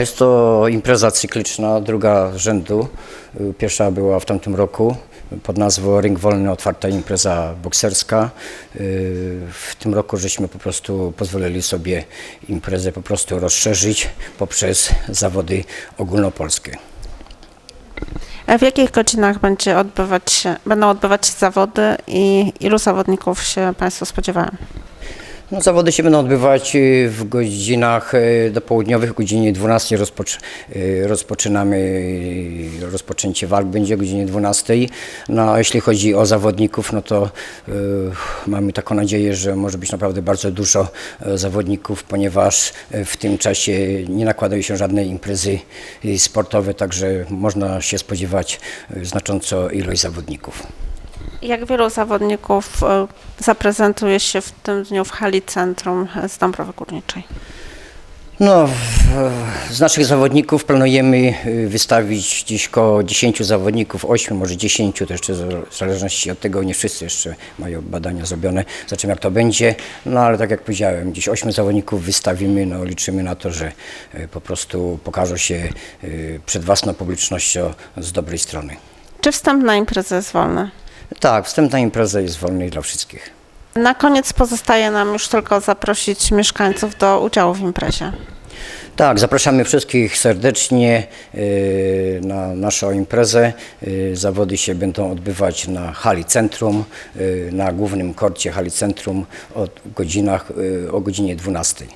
Jest to impreza cykliczna, druga rzędu. Pierwsza była w tamtym roku pod nazwą Ring Wolny, otwarta impreza bokserska. W tym roku żeśmy po prostu pozwolili sobie imprezę po prostu rozszerzyć poprzez zawody ogólnopolskie. A w jakich godzinach będzie odbywać będą odbywać się zawody i ilu zawodników się Państwo spodziewają? No, zawody się będą odbywać y, w godzinach y, dopołudniowych, o godzinie 12 rozpoc y, rozpoczynamy, rozpoczęcie walk będzie o godzinie 12. No a jeśli chodzi o zawodników, no to y, mamy taką nadzieję, że może być naprawdę bardzo dużo y, zawodników, ponieważ y, w tym czasie nie nakładają się żadne imprezy sportowe, także można się spodziewać y, znacząco ilość zawodników. Jak wielu zawodników e, zaprezentuje się w tym dniu w hali centrum z Dąbrowy Górniczej? No, z naszych zawodników planujemy y, wystawić dziś około 10 zawodników, 8, może 10, to jeszcze w zależności od tego, nie wszyscy jeszcze mają badania zrobione, zobaczymy jak to będzie. No ale tak jak powiedziałem, dziś 8 zawodników wystawimy, no liczymy na to, że y, po prostu pokażą się y, przed własną publicznością z dobrej strony. Czy wstęp na imprezę jest wolny? Tak, wstępna impreza jest wolna dla wszystkich. Na koniec pozostaje nam już tylko zaprosić mieszkańców do udziału w imprezie. Tak, zapraszamy wszystkich serdecznie y, na naszą imprezę. Y, Zawody się będą odbywać na hali centrum, y, na głównym korcie hali centrum od godzinach, y, o godzinie 12.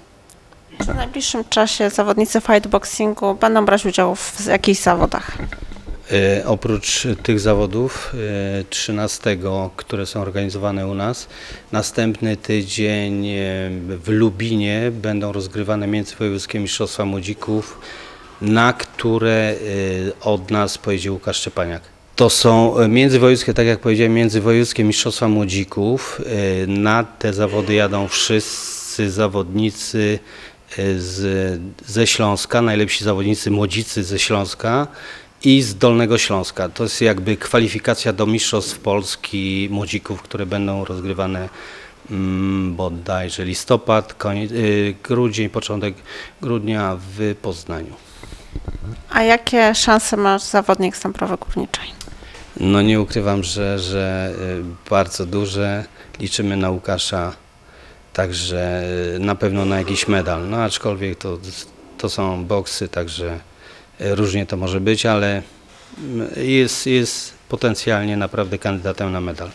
Czy w najbliższym czasie zawodnicy fightboxingu będą brać udział w jakichś zawodach? E, Oprócz tych zawodów, e, 13, które są organizowane u nas, następny tydzień e, w Lubinie będą rozgrywane międzywojewódzkie mistrzostwa młodzików, na które e, od nas pojedzie Łukasz Szczepaniak. To są e, międzywojewódzkie, tak jak powiedziałem, międzywojewódzkie mistrzostwa młodzików. E, Na te zawody jadą wszyscy zawodnicy e, z, ze Śląska, najlepsi zawodnicy młodzicy ze Śląska i z Dolnego Śląska. To jest jakby kwalifikacja do Mistrzostw Polski młodzików, które będą rozgrywane mm, bodajże listopad, koniec, y, grudzień, początek grudnia w Poznaniu. A jakie szanse ma zawodnik z Dąbrowy Górniczej? No nie ukrywam, że, że y, bardzo duże. Liczymy na Łukasza, także y, na pewno na jakiś medal. No aczkolwiek to, to są boksy, także różnie to może być, ale mm, jest, jest potencjalnie naprawdę kandydatem na medal.